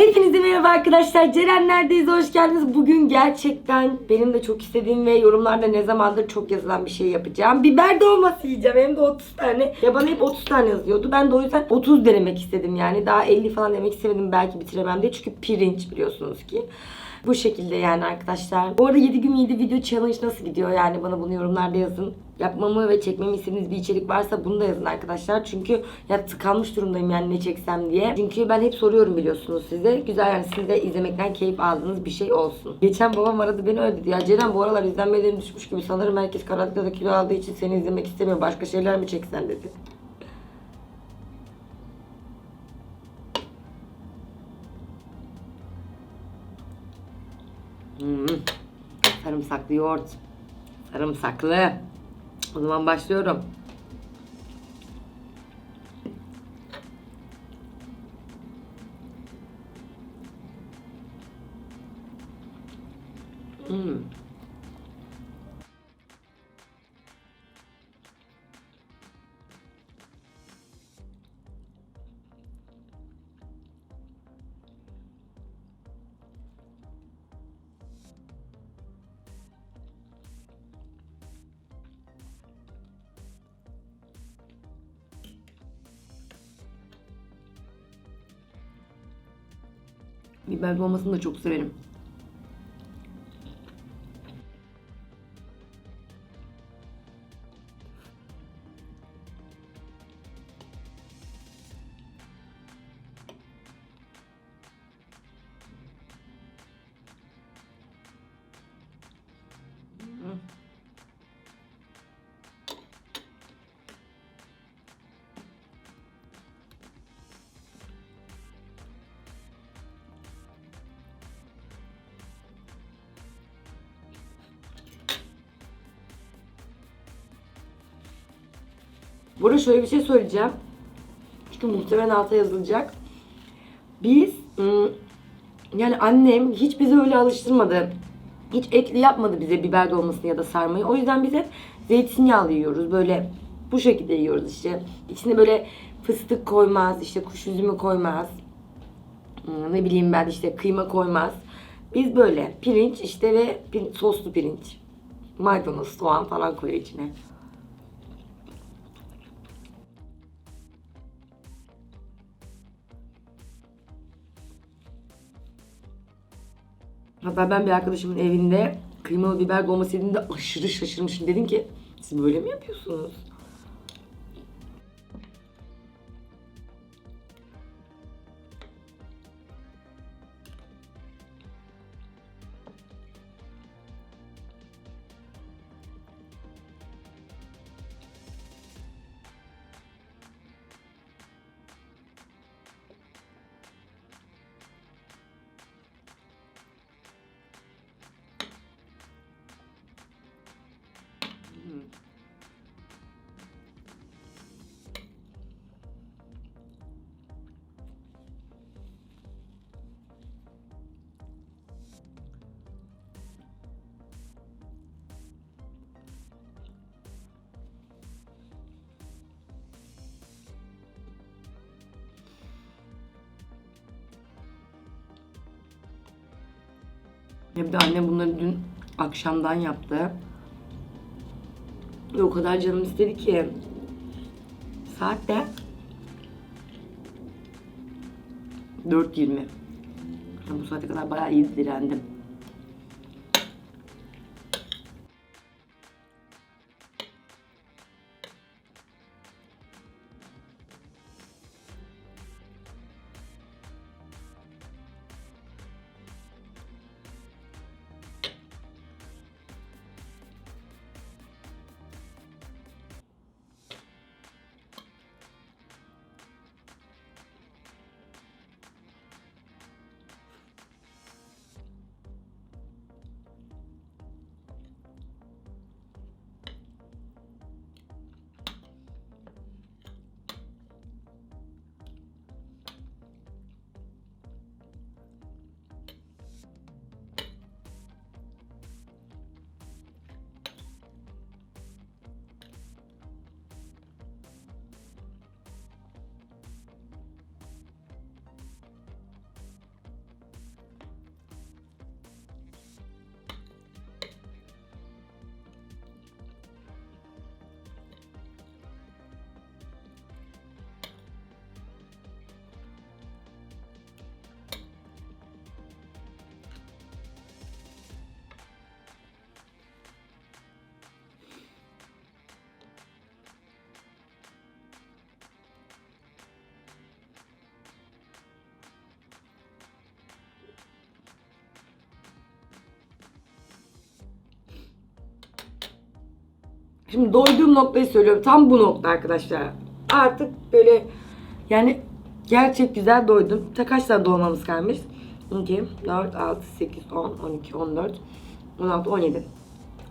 Hepinize merhaba arkadaşlar. Ceren neredeyiz? Hoş geldiniz. Bugün gerçekten benim de çok istediğim ve yorumlarda ne zamandır çok yazılan bir şey yapacağım. Biber dolması yiyeceğim. Hem de 30 tane. Ya bana hep 30 tane yazıyordu. Ben de o yüzden 30 denemek istedim yani. Daha 50 falan demek istemedim belki bitiremem diye. Çünkü pirinç biliyorsunuz ki. Bu şekilde yani arkadaşlar. Bu arada 7 gün 7 video challenge nasıl gidiyor? Yani bana bunu yorumlarda yazın. Yapmamı ve çekmemi istediğiniz bir içerik varsa bunu da yazın arkadaşlar. Çünkü ya tıkanmış durumdayım yani ne çeksem diye. Çünkü ben hep soruyorum biliyorsunuz size. Güzel yani siz de izlemekten keyif aldığınız bir şey olsun. Geçen babam aradı beni öyle dedi. Ya Ceren bu aralar izlenmelerin düşmüş gibi. Sanırım herkes karantinada da kilo aldığı için seni izlemek istemiyor. Başka şeyler mi çeksen dedi. Hmm. Sarımsaklı yoğurt. Sarımsaklı. O zaman başlıyorum. Hmm. Biber dolmasını da çok severim. Burada şöyle bir şey söyleyeceğim. Çünkü muhtemelen alta yazılacak. Biz ım, yani annem hiç bizi öyle alıştırmadı. Hiç etli yapmadı bize biber dolmasını ya da sarmayı. O yüzden biz hep zeytinyağlı yiyoruz. Böyle bu şekilde yiyoruz işte. İçine böyle fıstık koymaz, işte kuş üzümü koymaz. Ne bileyim ben işte kıyma koymaz. Biz böyle pirinç işte ve pir- soslu pirinç. Maydanoz, soğan falan koyuyor içine. Hatta ben bir arkadaşımın evinde kıymalı biber dolması yediğimde aşırı şaşırmışım. Dedim ki siz böyle mi yapıyorsunuz? Ya bir de annem bunları dün akşamdan yaptı. Ve o kadar canım istedi ki. Saat de 4.20. Ben bu saate kadar bayağı iyi direndim. Şimdi doyduğum noktayı söylüyorum. Tam bu nokta arkadaşlar. Artık böyle yani gerçek güzel doydum. Ta kaç tane dolmamız kalmış? 2, 4, 6, 8, 10, 12, 14, 16, 17.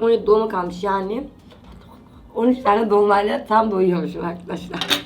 17 dolma kalmış yani. 13 tane dolmayla tam doyuyormuşum arkadaşlar.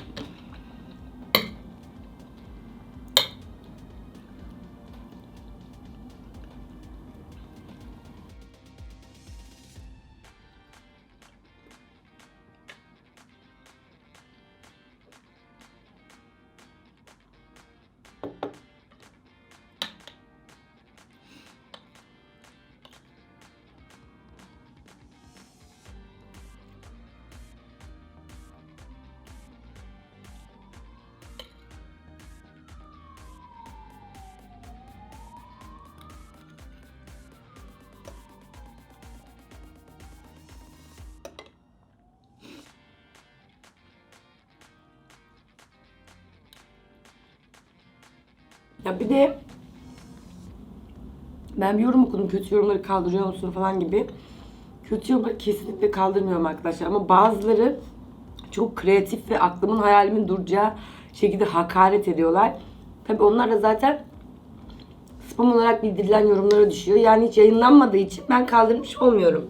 Ya bir de ben bir yorum okudum kötü yorumları kaldırıyor musun falan gibi. Kötü yorumları kesinlikle kaldırmıyorum arkadaşlar ama bazıları çok kreatif ve aklımın hayalimin duracağı şekilde hakaret ediyorlar. Tabi onlar da zaten spam olarak bildirilen yorumlara düşüyor. Yani hiç yayınlanmadığı için ben kaldırmış olmuyorum.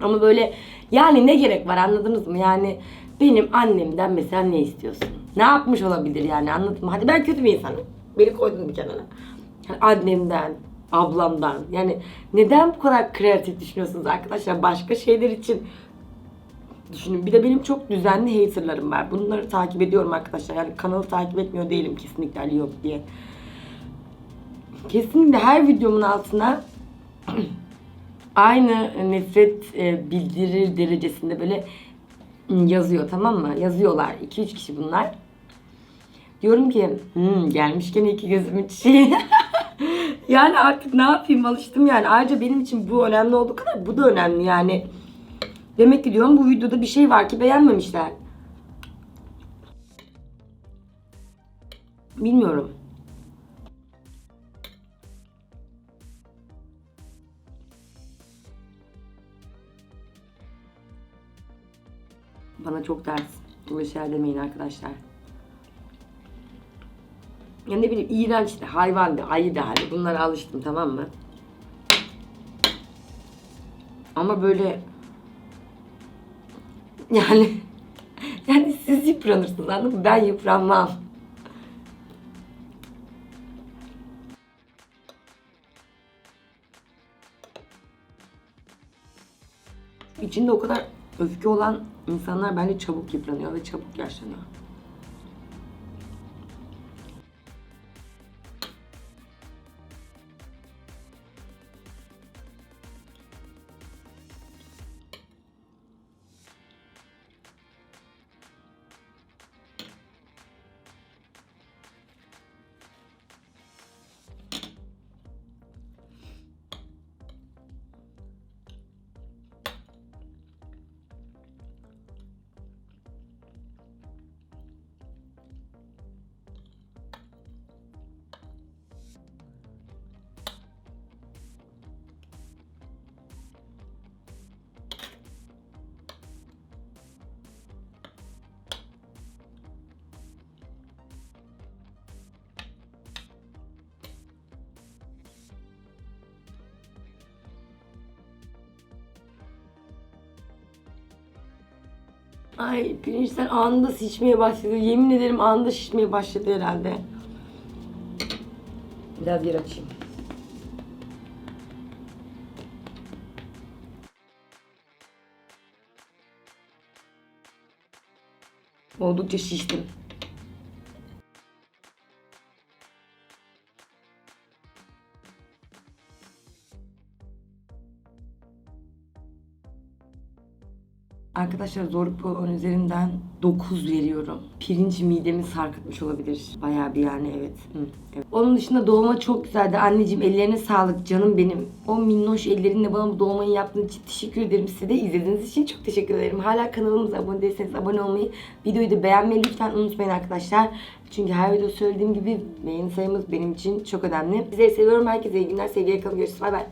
Ama böyle yani ne gerek var anladınız mı? Yani benim annemden mesela ne istiyorsun? Ne yapmış olabilir yani anladın mı? Hadi ben kötü bir insanım. Beni koydun bir kenara. Yani annemden, ablamdan. Yani neden bu kadar kreatif düşünüyorsunuz arkadaşlar? Başka şeyler için düşünün. Bir de benim çok düzenli haterlarım var. Bunları takip ediyorum arkadaşlar. Yani kanalı takip etmiyor değilim kesinlikle Ali yok diye. Kesinlikle her videomun altına aynı nefret e, bildirir derecesinde böyle yazıyor tamam mı? Yazıyorlar. 2-3 kişi bunlar. Diyorum ki hmm, gelmişken iki gözümün çiçeği. yani artık ne yapayım alıştım yani. Ayrıca benim için bu önemli olduğu kadar bu da önemli yani. Demek ki diyorum bu videoda bir şey var ki beğenmemişler. Bilmiyorum. Bana çok ters. Bu şeyler demeyin arkadaşlar. Ya ne bileyim iğrenç de hayvan de ayı da hadi bunlara alıştım tamam mı? Ama böyle yani yani siz yıpranırsınız anladın mı? Ben yıpranmam. İçinde o kadar öfke olan insanlar bence çabuk yıpranıyor ve çabuk yaşlanıyor. Ay pirinçler anında şişmeye başladı. Yemin ederim anında şişmeye başladı herhalde. Biraz yer açayım. Oldukça şiştim. Arkadaşlar zorluk puan üzerinden 9 veriyorum. Pirinç midemi sarkıtmış olabilir. Bayağı bir yani evet. Hı, evet. Onun dışında dolma çok güzeldi. Anneciğim ellerine sağlık canım benim. O minnoş ellerinle bana bu dolmayı yaptığın için teşekkür ederim. Size de izlediğiniz için çok teşekkür ederim. Hala kanalımıza abone değilseniz abone olmayı, videoyu da beğenmeyi lütfen unutmayın arkadaşlar. Çünkü her video söylediğim gibi beğeni sayımız benim için çok önemli. Sizleri seviyorum. Herkese iyi günler. Sevgiyle kalın. Görüşürüz. Bay bay.